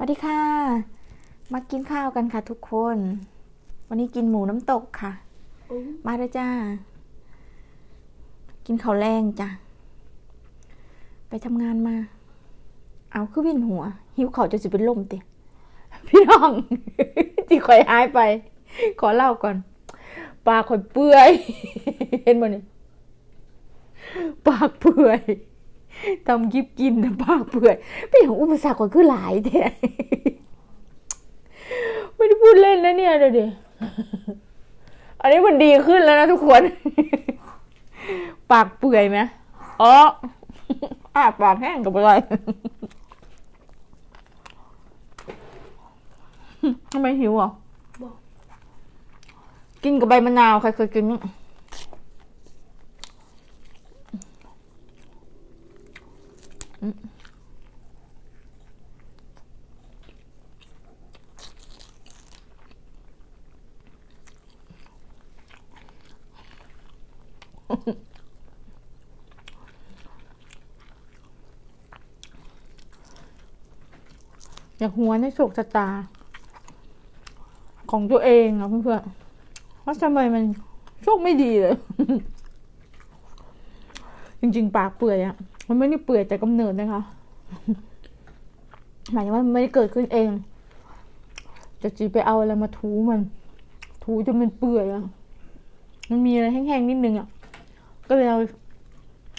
สวัสดีค่ะ มากินข้าวกันค่ะทุกคน วันนี้กินหมูน้ำตกค่ะ มาเลยจ้า กินข้าวแรงจ้ะ ไปทำงานมา เอาคือวินหัว หิวข้าวจะสิเป็นลมเติพี่น้องที่ข่อยหายไป ขอเล่าก่อน ปากข่อยเปื่อย เห็นบ่นี่ปากเปื่อย ทำกิบกินแต่ปากเปื่อยเป็นอย่างอุปสรรคข่อยคือหลายแท้ไม่ได้พูดเล่นนะเนี่ยเดี๋ยวดิอันนี้มันดีขึ้นแล้วนะทุกคน ปากเปื่อยไหมอ๋ออ่าปากแห้งกับอะไรทำไมหิวอะบอกกินกับใบมะนาว ใครเคยกินมั้ง อืมอยากหัวในโชคชะตา ของตัวเองอะเพื่อนๆว่าทำไมมันโชคไม่ดีเลย จริง ๆ ปากเปื่อยอะ มันไม่ได้เปื่อยแต่กำเนิดนะคะหมายถึงว่ามันไม่ได้เกิดขึ้นเองจะจีไปเอาอะไรมาถูมัน ถูจนมันเปื่อยอะมันมีอะไรแห้งๆนิดนึงอะก็เลยเอา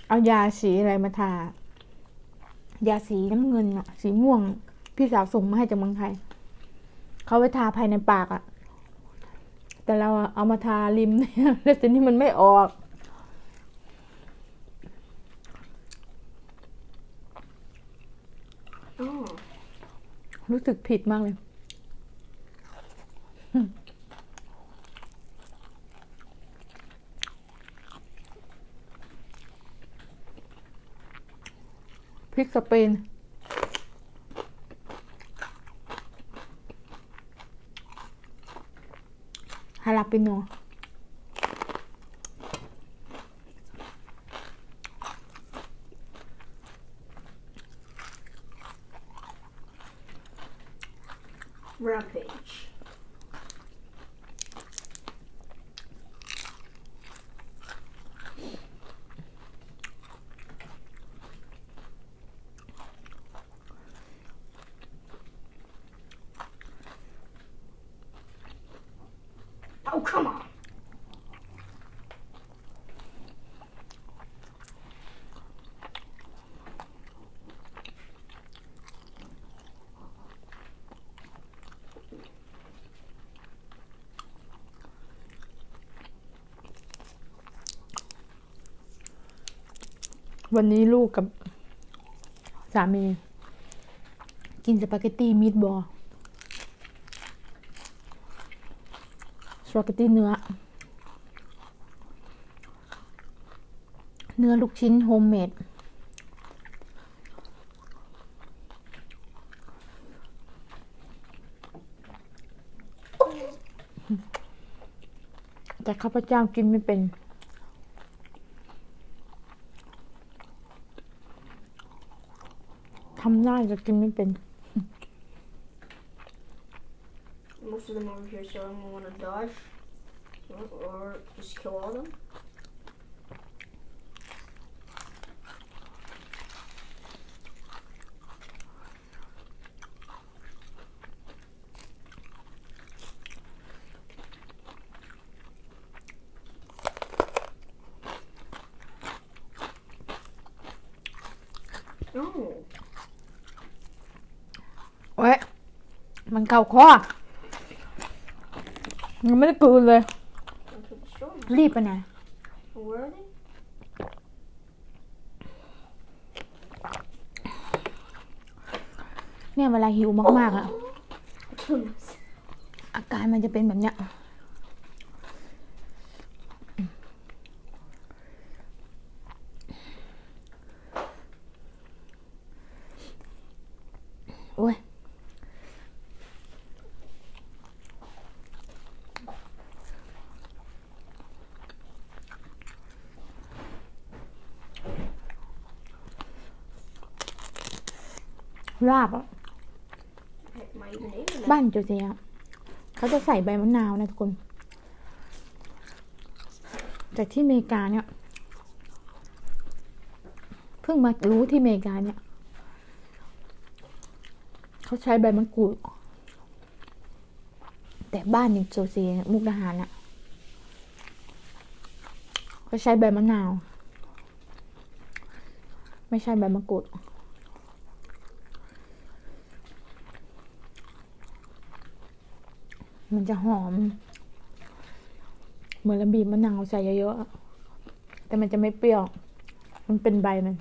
เอายาสีอะไรมาทายาสีน้ำเงินอะสีม่วง พี่สาวส่งมาให้จากเมืองไทยเขาไปทาภายในปากอะแต่เราเอามาทาริมเนี่ยแล้วทีนี้มันไม่ออก อ๋อ รู้สึกผิดมากเลย พริกสเปนฮาลาปิโน rampage เอา come on วันนี้ลูกกับสามี กินสปาเกตตี้มีดบอลสปาเกตตี้เนื้อ เนื้อลูกชิ้นโฮมเมดแต่ข้าพเจ้ากินไม่เป็นำได้จะกินไม่เป็น most of them over here so I'm gonna want to dodge or, or just kill all of them มันเข่าคอยังไม่ได้กลืนเลย รีบไปไหน Where are they? เนี่ยเวลาหิวมากๆอะอาการมันจะเป็นแบบเนี้ย โอ้ย ลาบอะ Am I even in บ้านโจเซียเขาจะใส่ใบมะนาวนะทุกคนแต่ที่อเมริกาเนี่ย เพิ่งมารู้ที่อเมริกาเนี่ย เขาใช้ใบมะกรูด แต่บ้านในโจเซียมุกดาหารน่ะเขาใช้ใบมะนาว ไม่ใช่ใบมะกรูด มันจะหอม เหมือนเราบีบมะนาวใส่เยอะๆอะแต่มันจะไม่เปรี้ยว มันเป็นใบมัน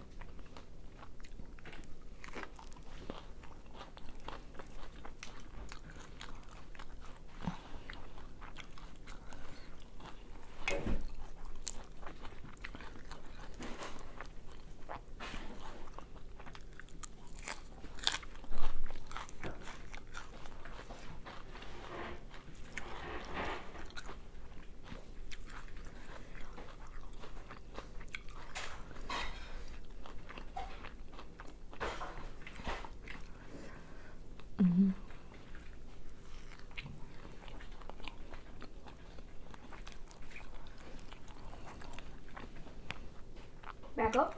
Back up.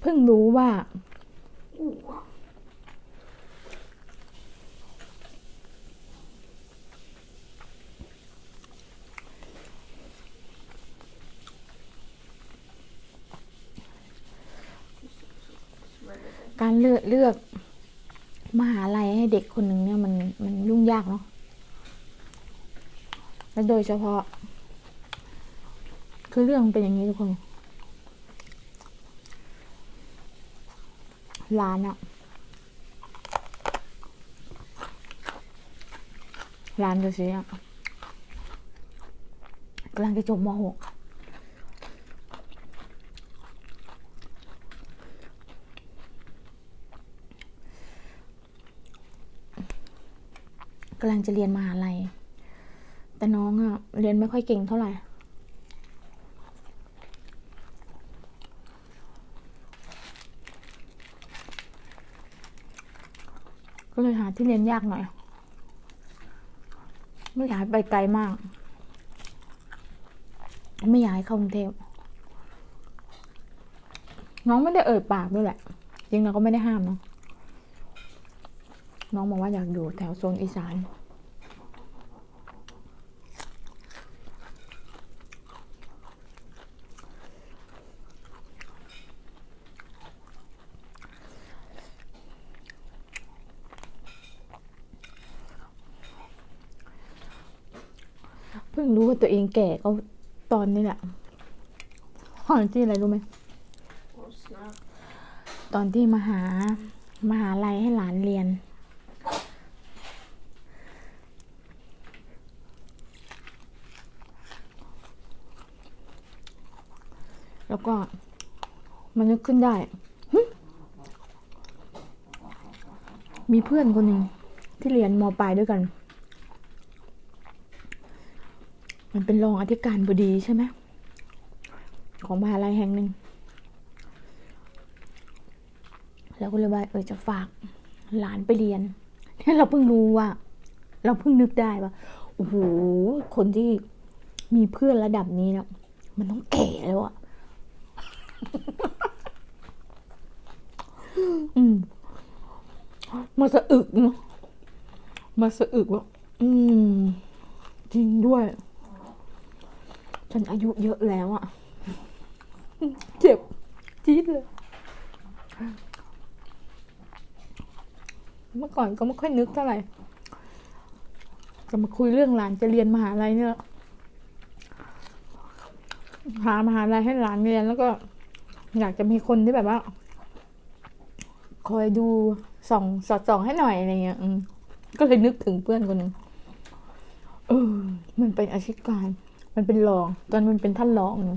เพิ่งรู้ ว่า การเลือกเลือกมหาลัยให้เด็กคนหนึ่งเนี่ยมันมันยุ่งยากเนาะและโดยเฉพาะ คือเรื่องเป็นอย่างนี้ทุกคน ร้านอะร้านจะเสียกำลังจะจบม .6 กำลังจะเรียนมหาลัย แต่น้องอะเรียนไม่ค่อยเก่งเท่าไหร่ ก็เลยหาที่เรียนยากหน่อย ไม่อยากไปไกลมาก ไม่อยากให้เข้ากรุงเทพน้องไม่ได้เอ่ยปากด้วยแหละ จริงเราก็ไม่ได้ห้ามเนาะน้องบอกว่าอยากอยู่แถวโซนอีสาน พิ่งรู้ว่าตัวเองแก่ก็ตอนนี้แหละตอนที่อะไรรู้ไหม ตอนที่มาหามหาลัยให้หลานเรียน แล้วก็ มันนึกขึ้นได้ มีเพื่อนคนหนึ่งที่เรียนมปลายด้วยกัน มันเป็นรองอธิการบดีใช่ไหมของมหาลัยแห่งหนึ่งเราก็เลยว่าเออจะฝากหลานไปเรียนเนี่ยเราเพิ่งรู้ว่า เราเพิ่งนึกได้ว่าโอ้โหคนที่มีเพื่อนระดับนี้เนี่ยมันต้องแก่แล้วอะอืมมาสะอึกเนาะมาสะอึกว่าอืม จริงด้วย ฉันอายุเยอะแล้วอะเจ็บจี๊ดเลย เมื่อก่อนก็ไม่ค่อยนึกเท่าไหร่จะมาคุยเรื่องหลานจะเรียนมหาลัยเนี่ยหามหาลัยให้หลานเรียนแล้วก็ อยากจะมีคนที่แบบว่า คอยดูส่องสอดส่องให้หน่อยอะไรเงี้ยก็เลยนึกถึงเพื่อนคนหนึ่งเออมันเป็นอาชีพการ มันเป็นรอง ตอนมันเป็นท่านรอง อยู่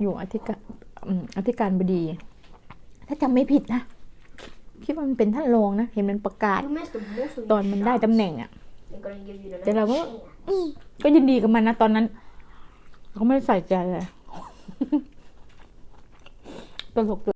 อยู่อธิการอืมอธิการบดี ถ้าจำไม่ผิดนะคิดว่ามันเป็นท่านรองนะ เห็นมันประกาศ You missed the most of ตอนมันได้ตำแหน่งอะ They're gonna give you the แต่เราก็ next chance. อืมก็ยินดีกับมันนะตอนนั้นเขาไม่ได้ใส่ใจเลยตลกตัว